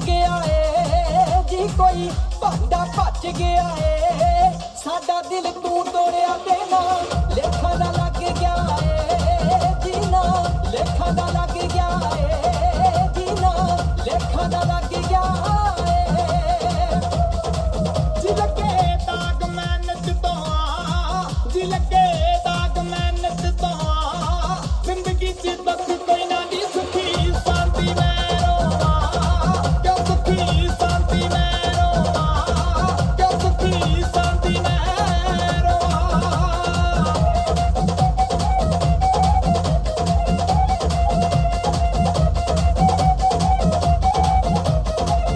ਗਿਆ ਏ, ਜੀ ਕੋਈ ਭਾਂਡਾ ਭੱਜ ਗਿਆ ਏ। ਸਾਡਾ ਦਿਲ ਤੂੰ ਤੋੜਿਆ ਤੇ ਨਾ ਲੇਖਾ ਦਾ ਲੱਗ ਗਿਆ ਏ। ਜੀ ਨਾ ਲੇਖਾ ਦਾ ਲੱਗ ਗਿਆ ਏ। ਜੀ ਨਾ ਲੇਖਾ ਦਾ ਲੱਗ ਗਿਆ ਏ। ਜੀ ਲੱਗੇ ਤਾਂ ਗਮਨ ਚ ਜੀ ਲੱਗੇ